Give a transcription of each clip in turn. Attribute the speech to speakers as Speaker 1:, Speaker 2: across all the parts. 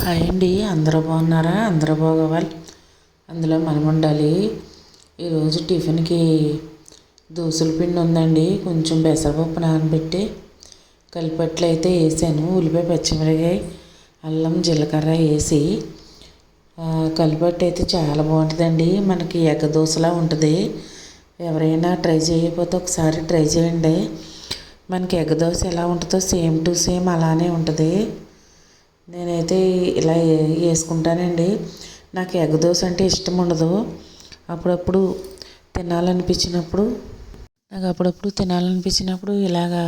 Speaker 1: Hi అండి అందరూ బాగున్నారా? అందరూ బాగోవాలి. అందులో మనం ఉండాలి. ఈరోజు టిఫిన్కి దోశల పిండి ఉందండి. కొంచెం పెసరపప్పు నానబెట్టి కలిపట్లు అయితే వేసాను. ఉల్లిపాయ పచ్చిమిరకాయ అల్లం జీలకర్ర వేసి కలిపట్టు అయితే చాలా బాగుంటుందండి. మనకి ఎగ్గ దోశలా ఉంటుంది. ఎవరైనా ట్రై చేయకపోతే ఒకసారి ట్రై చేయండి. మనకి ఎగ్గ దోశ ఎలా ఉంటుందో సేమ్ టు సేమ్ అలానే ఉంటుంది. నేనైతే ఇలా వేసుకుంటానండి. నాకు ఎగ్ దోశ అంటే ఇష్టం ఉండదు. అప్పుడప్పుడు తినాలనిపించినప్పుడు నాకు అప్పుడప్పుడు తినాలనిపించినప్పుడు ఇలాగా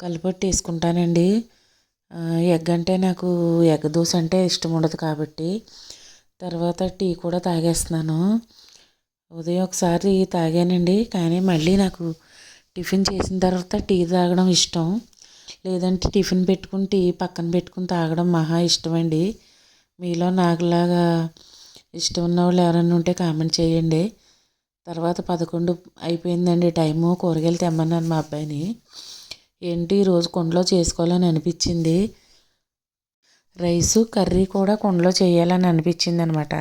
Speaker 1: కలిపట్టి వేసుకుంటానండి. ఎగ్ అంటే నాకు ఎగ్ దోశ అంటే ఇష్టం ఉండదు కాబట్టి. తర్వాత టీ కూడా తాగేస్తున్నాను. ఉదయం ఒకసారి తాగానండి. కానీ మళ్ళీ నాకు టిఫిన్ చేసిన తర్వాత టీ తాగడం ఇష్టం. లేదంటే టిఫిన్ పెట్టుకుని టీ పక్కన పెట్టుకుని తాగడం మహా ఇష్టమండి. మీలో నాకులాగా ఇష్టం ఉన్న వాళ్ళు ఎవరైనా ఉంటే కామెంట్ చేయండి. తర్వాత పదకొండు అయిపోయిందండి టైము. కూరగాయలు తెమ్మన్నాను మా అబ్బాయిని. ఏంటి ఈరోజు కుండలో చేసుకోవాలని అనిపించింది? రైసు కర్రీ కూడా కుండలో చేయాలని అనిపించింది అనమాట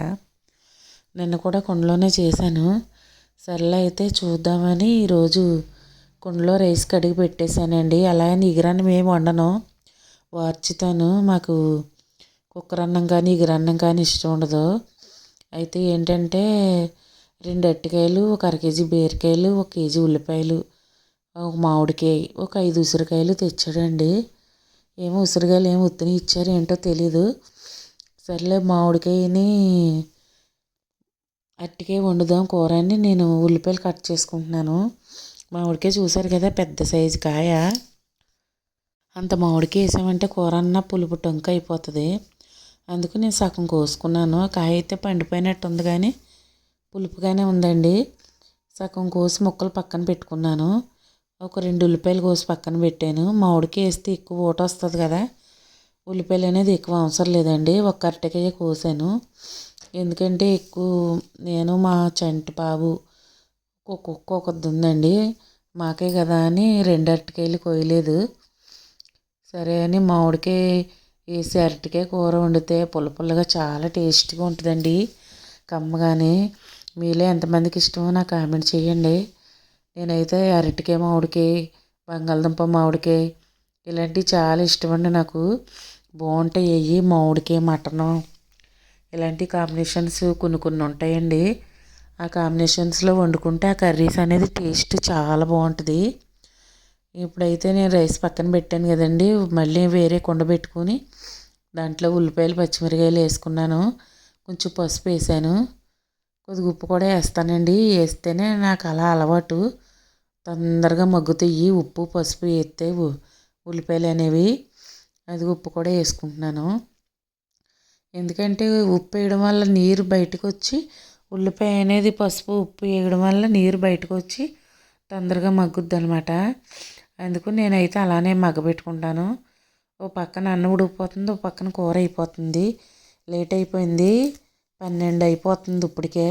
Speaker 1: నిన్న కూడా కుండలోనే చేశాను. సర్లే అయితే చూద్దామని ఈరోజు కుండలో రైస్ కడిగి పెట్టేశానండి. అలా ఇగరన్నం ఏమి వండను. వార్చుతాను. మాకు కుక్కర్ అన్నం కానీ ఎగిరన్నం కానీ ఇష్టం ఉండదు. అయితే ఏంటంటే రెండు అరటికాయలు ఒక అర కేజీ బీరకాయలు ఒక కేజీ ఉల్లిపాయలు ఒక మామిడికాయ ఒక ఐదు ఉసిరికాయలు తెచ్చాడండి. ఏమో ఉసిరికాయలు ఏమో ఉత్తిని ఇచ్చారు ఏంటో తెలీదు. సర్లే మామిడికాయని అరటికాయ వండుదాం కూర అని నేను ఉల్లిపాయలు కట్ చేసుకుంటున్నాను. మామిడికాయ చూశారు కదా పెద్ద సైజు కాయ. అంత మామిడికాయ వేసామంటే కూర అన్న పులుపు టొంక అయిపోతుంది. అందుకు నేను సగం కోసుకున్నాను. కాయ అయితే పండిపోయినట్టు ఉంది కానీ పులుపుగానే ఉందండి. సగం కోసి ముక్కలు పక్కన పెట్టుకున్నాను. ఒక రెండు ఉల్లిపాయలు కోసి పక్కన పెట్టాను. మామిడికాయ వేస్తే ఎక్కువ ఊట వస్తుంది కదా ఉల్లిపాయలు అనేది ఎక్కువ అవసరం లేదండి. ఒక అరటికాయ కోసాను. ఎందుకంటే ఎక్కువ నేను మా చంటి బాబు కుక్క ఒకది ఉందండి. మాకే కదా అని రెండు అరటికాయలు కోయలేదు. సరే అని మామిడికాయ వేసి అరటికాయ కూర వండితే పుల్ల పుల్లగా చాలా టేస్ట్గా ఉంటుందండి. కమ్మగానే మీలో ఎంతమందికి ఇష్టమో నాకు కామెంట్ చేయండి. నేనైతే అరటికాయ మామిడికాయ బంగాళదుంప మామిడికాయ ఇలాంటివి చాలా ఇష్టమండి నాకు. బాగుంటాయి అవి మామిడికాయ మటను ఇలాంటి కాంబినేషన్స్ కొన్ని కొన్ని ఉంటాయండి. ఆ కాంబినేషన్స్లో వండుకుంటే ఆ కర్రీస్ అనేది టేస్ట్ చాలా బాగుంటుంది. ఇప్పుడైతే నేను రైస్ పక్కన పెట్టాను కదండి మళ్ళీ వేరే కుండ పెట్టుకొని దాంట్లో ఉల్లిపాయలు పచ్చిమిరకాయలు వేసుకున్నాను. కొంచెం పసుపు వేసాను. కొద్దిగా ఉప్పు కూడా వేస్తానండి. వేస్తేనే నాకు అలా అలవాటు. తొందరగా మగ్గుతాయి. ఉప్పు పసుపు వేస్తే ఉల్లిపాయలు అనేవి. అది ఉప్పు కూడా వేసుకుంటున్నాను. ఎందుకంటే ఉప్పు వేయడం వల్ల నీరు బయటకు వచ్చి ఉల్లిపాయ అనేది పసుపు ఉప్పు వేయడం వల్ల నీరు బయటకు వచ్చి తొందరగా మగ్గుద్ది అనమాట అందుకు నేనైతే అలానే మగ్గబెట్టుకుంటాను. ఓ పక్కన అన్నం ఉడికిపోతుంది ఓ పక్కన కూర అయిపోతుంది. లేట్ అయిపోయింది పన్నెండు అయిపోతుంది ఇప్పటికే.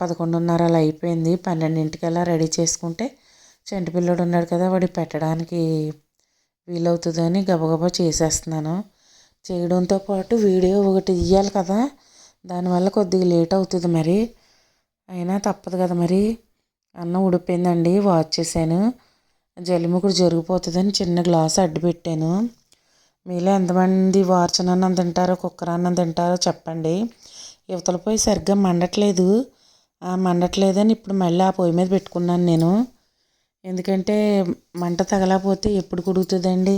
Speaker 1: పదకొండున్నర అలా అయిపోయింది. పన్నెండింటికల్లా రెడీ చేసుకుంటే చెంటి పిల్లడు ఉన్నాడు కదా వాడి పెట్టడానికి వీలవుతుందని గబగబా చేసేస్తున్నాను. చేయడంతో పాటు వీడియో ఒకటి ఇవ్వాలి కదా దానివల్ల కొద్దిగా లేట్ అవుతుంది మరి. అయినా తప్పదు కదా మరి. అన్నం ఉడిపోయిందండి వాచ్ చేశాను. జలిముకుడు జరిగిపోతుందని చిన్న గ్లాస్ అడ్డు పెట్టాను. మీలో ఎంతమంది వార్చన అన్నం తింటారో కుక్కర్ అన్నం తింటారో చెప్పండి. ఇవతల పొయ్యి సరిగ్గా మండట్లేదు. మండట్లేదని ఇప్పుడు మళ్ళీ ఆ పొయ్యి మీద పెట్టుకున్నాను నేను. ఎందుకంటే మంట తగలకపోతే ఎప్పుడు కుడుగుతుందండి.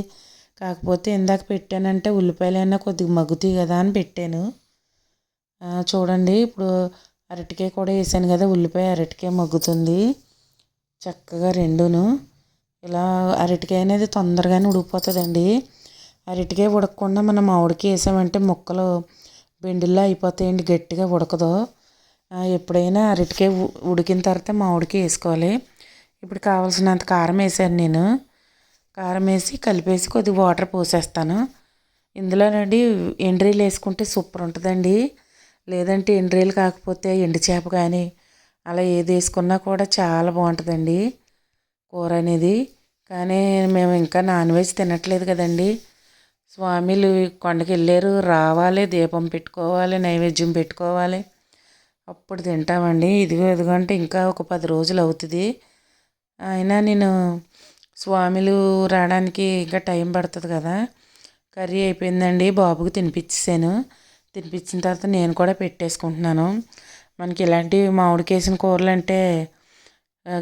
Speaker 1: కాకపోతే ఇందాక పెట్టానంటే ఉల్లిపాయలైనా కొద్దిగా మగ్గుతాయి కదా అని పెట్టాను. చూడండి ఇప్పుడు అరటికాయ కూడా వేసాను కదా ఉల్లిపాయ అరటికాయ మగ్గుతుంది. చక్కగా రెండును. ఇలా అరటికాయ అనేది తొందరగానే ఉడికిపోతుందండి. అరటికాయ ఉడకకుండా మనం మామిడికి వేసామంటే ముక్కలు బెండిల్లో అయిపోతాయండి గట్టిగా ఉడకదు. ఎప్పుడైనా అరటికాయ ఉడికిన తర్వాత మామిడికి వేసుకోవాలి. ఇప్పుడు కావాల్సినంత కారం వేసాను నేను. కారం వేసి కలిపేసి కొద్దిగా వాటర్ పోసేస్తాను. ఇందులోనండి ఎండ్రీలు వేసుకుంటే సూపర్ ఉంటుందండి. లేదంటే ఎండ్రేలు కాకపోతే ఎండు చేప కానీ అలా ఏది వేసుకున్నా కూడా చాలా బాగుంటుందండి కూర అనేది. కానీ మేము ఇంకా నాన్ వెజ్ తినట్లేదు కదండి. స్వామిలు కొండకి వెళ్ళారు రావాలి దీపం పెట్టుకోవాలి నైవేద్యం పెట్టుకోవాలి. అప్పుడు తింటామండి. ఇదిగో ఇదిగో అంటే ఇంకా ఒక పది రోజులు అవుతుంది. అయినా నేను స్వామిలు రావడానికి ఇంకా టైం పడుతుంది కదా. కర్రీ అయిపోయిందండి బాబుకి తినిపించేసాను తినిపించిన తర్వాత నేను కూడా పెట్టేసుకుంటున్నాను. మనకి ఇలాంటి మామిడికేసిన కూరలు అంటే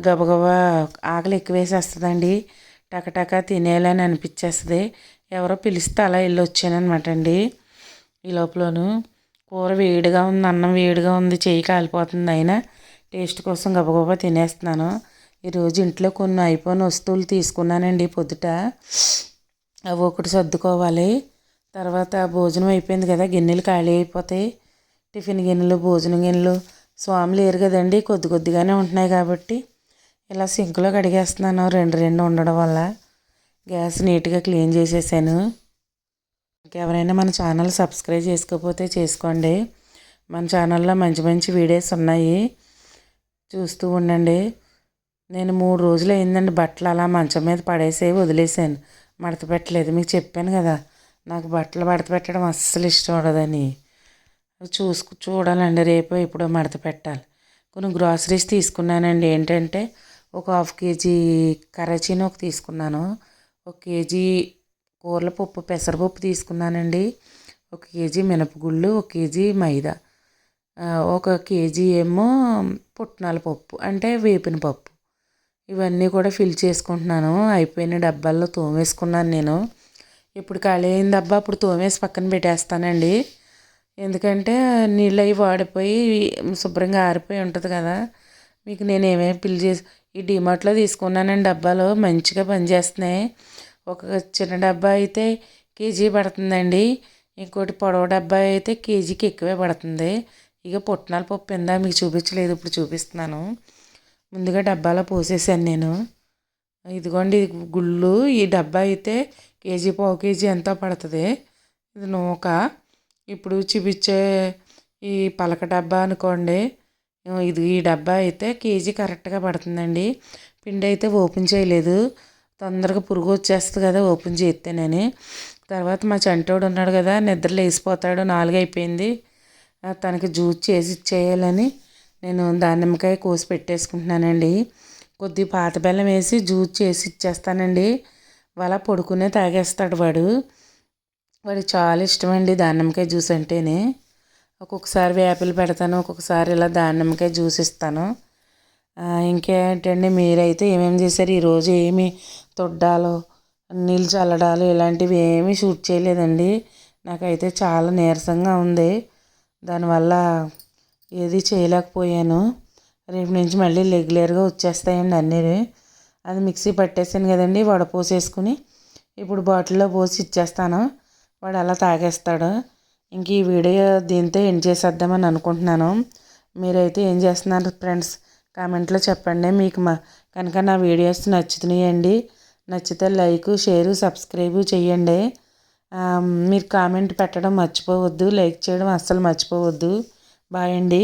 Speaker 1: గబగబా ఆకలి ఎక్కువ వేసేస్తుందండి టకటక తినేయాలని అనిపించేస్తుంది. ఎవరో పిలిస్తే అలా వెళ్ళి వచ్చానమాట అండి ఈ లోపలను కూర వేడిగా ఉంది అన్నం వేడిగా ఉంది చెయ్యి కాలిపోతుంది అయినా టేస్ట్ కోసం గబగబా తినేస్తున్నాను. ఈరోజు ఇంట్లో కొన్ని అయిపోయిన వస్తువులు తీసుకున్నానండి పొద్దుట. అవి ఒకటి సర్దుకోవాలి. తర్వాత భోజనం అయిపోయింది కదా గిన్నెలు ఖాళీ అయిపోతాయి. టిఫిన్ గిన్నెలు భోజనం గిన్నెలు. స్వామి లేరు కదండి కొద్ది కొద్దిగానే ఉంటున్నాయి కాబట్టి. ఇలా సింక్లో కడిగేస్తున్నాను రెండు రెండు ఉండడం వల్ల. గ్యాస్ నీట్గా క్లీన్ చేసేసాను. ఇంకెవరైనా మన ఛానల్ సబ్స్క్రైబ్ చేసుకోకపోతే చేసుకోండి. మన ఛానల్లో మంచి మంచి వీడియోస్ ఉన్నాయి. చూస్తూ ఉండండి. నేను మూడు రోజులు అయిందండి బట్టలు అలా మంచం మీద పడేసి వదిలేసాను. మడత పెట్టలేదు మీకు చెప్పాను కదా. నాకు బట్టలు మడత పెట్టడం అస్సలు ఇష్టం ఉండదని. చూసుకు చూడాలండి రేపు ఇప్పుడు మడత పెట్టాలి. కొన్ని గ్రాసరీస్ తీసుకున్నానండి. ఏంటంటే ఒక హాఫ్ కేజీ కరాచీని ఒక తీసుకున్నాను. ఒక కేజీ కూరల పప్పు పెసరపప్పు తీసుకున్నానండి. ఒక కేజీ మినపగుళ్ళు ఒక కేజీ మైదా. ఒక కేజీ ఏమో పుట్నాల పప్పు అంటే వేపిన పప్పు. ఇవన్నీ కూడా ఫిల్ చేసుకుంటున్నాను. అయిపోయిన డబ్బాల్లో తోమేసుకున్నాను నేను. ఇప్పుడు ఖాళీ అయిన డబ్బా అప్పుడు తోమేసి పక్కన పెట్టేస్తానండి. ఎందుకంటే నీళ్ళు అవి వాడిపోయి శుభ్రంగా ఆరిపోయి ఉంటుంది కదా. మీకు నేను ఏమేమి పిల్లి చేసి ఈ డిమార్ట్లో తీసుకున్నానండి డబ్బాలు మంచిగా పనిచేస్తున్నాయి. ఒక చిన్న డబ్బా అయితే కేజీ పడుతుందండి. ఇంకోటి పొడవు డబ్బా అయితే కేజీకి ఎక్కువే పడుతుంది. ఇక పుట్నాల పప్పు ఇందా మీకు చూపించలేదు ఇప్పుడు చూపిస్తున్నాను. ముందుగా డబ్బాలో పోసేసాను నేను. ఇదిగోండి గుళ్ళు ఈ డబ్బా అయితే కేజీ పావు కేజీ ఎంతో పడుతుంది? ఇది నూక. ఇప్పుడు చూపించే ఈ పలక డబ్బా అనుకోండి. ఇది ఈ డబ్బా అయితే కేజీ కరెక్ట్గా పడుతుందండి. పిండి అయితే ఓపెన్ చేయలేదు. తొందరగా పురుగు వచ్చేస్తుంది కదా ఓపెన్ చేస్తే నేను తర్వాత మా చంటోడు ఉన్నాడు కదా నిద్ర లేచిపోతాడు నాలుగైపోయింది తనకి జ్యూస్ చేసి ఇచ్చేయాలని నేను దానిమ్మకాయ కోసి పెట్టేసుకుంటున్నానండి. కొద్ది పాత బెల్లం వేసి జ్యూస్ చేసి ఇచ్చేస్తానండి. వాళ్ళ పడుకునే తాగేస్తాడు వాడు. వాడు చాలా ఇష్టమండి దానిమ్మకాయ జ్యూస్ అంటేనే. ఒక్కొక్కసారి వేపలు పెడతాను ఒక్కొక్కసారి ఇలా దానిమ్మకాయ జ్యూస్ ఇస్తాను. ఇంకేంటండి మీరైతే ఏమేమి చేశారు? ఈరోజు ఏమి తొడ్డాలు నీళ్ళు చల్లడాలు ఇలాంటివి ఏమీ షూట్ చేయలేదండి. నాకైతే చాలా నీరసంగా ఉంది. దానివల్ల ఏది చేయలేకపోయాను. రేపు నుంచి మళ్ళీ రెగ్యులర్గా వచ్చేస్తాయండి అన్నీ. అది మిక్సీ పట్టేసాను కదండి వడపోసేసుకుని ఇప్పుడు బాటిల్లో పోసి ఇచ్చేస్తాను. వాడు అలా తాగేస్తాడు. ఇంక ఈ వీడియో దీంతో ఎండ్ చేసేద్దామని అనుకుంటున్నాను. మీరైతే ఏం చేస్తున్నారు ఫ్రెండ్స్? కామెంట్లో చెప్పండి. మీకు మా కనుక నా వీడియోస్ నచ్చుతున్నాయండి నచ్చితే లైక్ షేరు సబ్స్క్రైబ్ చేయండి మీరు కామెంట్ పెట్టడం మర్చిపోవద్దు లైక్ చేయడం అస్సలు మర్చిపోవద్దు. బాయ్ అండి.